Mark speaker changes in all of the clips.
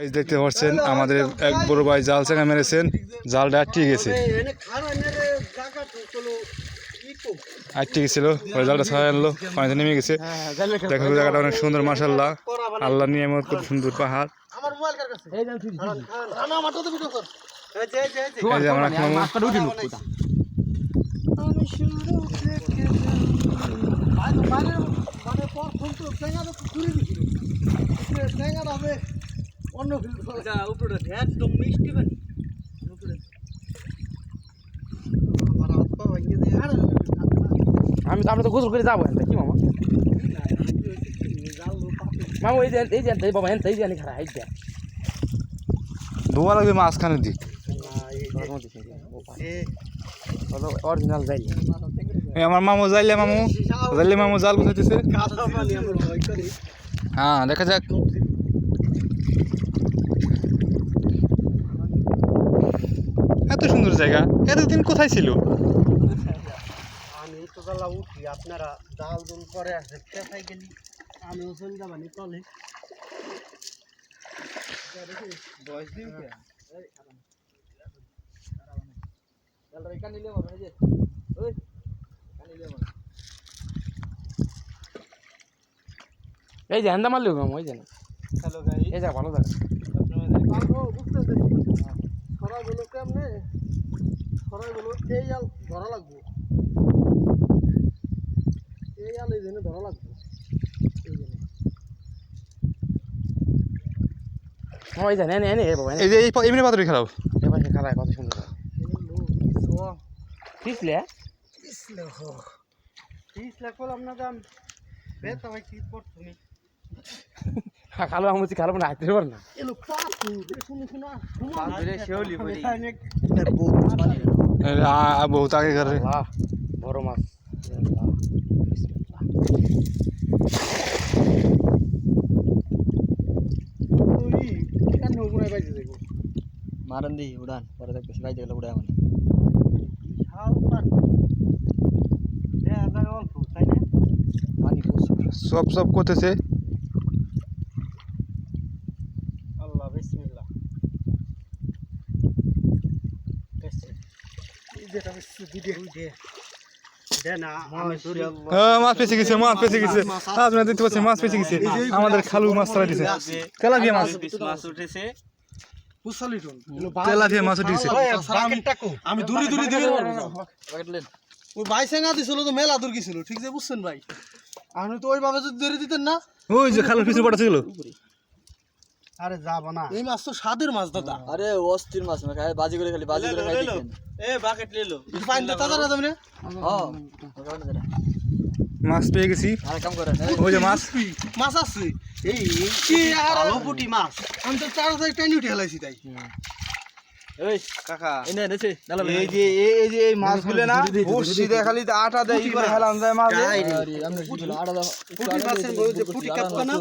Speaker 1: এই দেখতে পাচ্ছেন আমাদের এক বড় ভাই জাল চাঙা মেরেছেন জালটা আটকে গেছে। আটকে গেছিল ওই জালটা ছাড়া আনলো পানিতে নেমে গেছে। দেখো জায়গাটা অনেক সুন্দর মাসাল্লাহ আল্লাহ নিয়ে আমার খুব সুন্দর পাহাড়। এই যে আমার এক মামু
Speaker 2: আমি আমরা তো গোসল করে যাব এনতে কি মামা? মামা এই যে এই যে বাবা এনতে এই যে খারাপ এই যে।
Speaker 1: ধোয়া লাগবে মাঝখানে দি
Speaker 2: অরিজিনাল যাই
Speaker 1: আমার মামু যাইলে মামু। যাইলে মামু জাল বুঝাইতেছে হ্যাঁ দেখা যাক এত সুন্দর জায়গা। এতদিন কোথায় ছিল?
Speaker 3: আমি তো বেলা উঠি আপনারা ডাল দুল পরে আসে পেশাই গেলি। আমিও চলে যাবানি তলে বয়স দিন কে?
Speaker 2: এই যে হ্যান্ডা মারলেও মামা ওই যে না।
Speaker 3: হ্যালো গাই
Speaker 2: এই জায়গা ভালো জায়গা
Speaker 3: খরাগুলো এই আল ধরা লাগবো। এই আল এই জন্য ধরা লাগবো। এই
Speaker 2: মামা এই যে এনে এনে বাবা
Speaker 1: এই যে এই এমনি খারাপ
Speaker 2: এবার খারাপ কত সুন্দর। পিছলে
Speaker 3: ইসলে হো করলাম না দাম? বেতা ভাই কি
Speaker 2: কালো আমি কালো না। হাঁটতে পার না
Speaker 1: আ- আ- বহুত আগে করে।
Speaker 2: আল্লাহ বড় মাছ।
Speaker 3: বাইতে
Speaker 4: মারান দি উড়ান। পরে দেখবে গাইতে গেলে উড়ে আমার
Speaker 3: না?
Speaker 4: পানি প্রচুর।
Speaker 1: সব সব করতেছে
Speaker 3: আল্লাহ বিসমিল্লাহ যেটা ভিডিও দে দে না আমি ধরি
Speaker 1: হ্যাঁ, মাছ পেছে গেছে মাছ পেছে গেছে। আপনারা দেখতে পাচ্ছেন মাছ পেছে গেছে। আমাদের খালু মাছ ছাড়া দিছে। তেলাপিয়া মাছ।
Speaker 4: মাছ উঠেছে
Speaker 1: তেলাপিয়া মাছ উঠে
Speaker 3: আমি দূরে দূরে দিকে ওই ভাই সেঙ্গা দিছিল তো মেলা দূর গেছিল। ঠিক যে বুঝছেন ভাই? আপনি তো ওইভাবে যদি ধরে দিতেন না
Speaker 1: ওই যে খালুর পিছনে পড়া ছিল।
Speaker 3: আরে যাব না। এই মাছ তো স্বাদের মাছ দাদা।
Speaker 4: আরে অস্থির মাছ না খাই বাজি করে খালি বাজি করে খাই দেখবেন
Speaker 3: একটু পানি তো তাজা তুমি
Speaker 4: হ্যাঁ।
Speaker 1: মাছ পেয়ে গেছি।
Speaker 4: আর কাম করে
Speaker 1: ওই যে মাছ।
Speaker 3: মাছ আছে। এই কি আর? পুটি মাছ। আমি তো চার সাইড টাইনি উঠে হেলাইছি তাই।
Speaker 4: এই কাকা। এনে এনেছে
Speaker 5: এই যে এই এই যে এই মাছগুলো না বসছি খালি আটা দেয় ই হেলান যায় মাছ
Speaker 3: পুটি মাছের বই পুটি কাটতো না?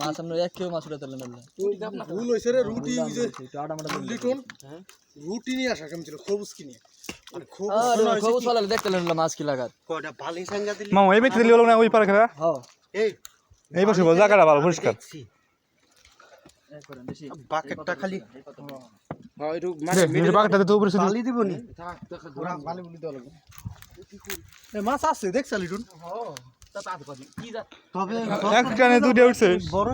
Speaker 4: মাছ আমরা এক কেউ মাছ উঠে তুললেন
Speaker 3: ভুল হয়েছে রে রুটি ওই যে লিটন রুটি নিয়ে আসা কেমন ছিল? খবুজ কিনে আর খবুজ
Speaker 4: খবর দেখতে মাছ কি লাগাত
Speaker 3: কয়টা বালি সাঙ্গা দিলি?
Speaker 1: মামা এই ব্যক্তি দিলে না ওই পারে খেলা
Speaker 4: হ্যাঁ
Speaker 3: এই।
Speaker 1: এই বসে জায়গাটা ভালো পরিষ্কার।
Speaker 3: বাকেটটা খালি। লাগবে এ মাছ আছে দেখছ লিটন তবে
Speaker 1: এক দুটো উঠছে।
Speaker 3: বড়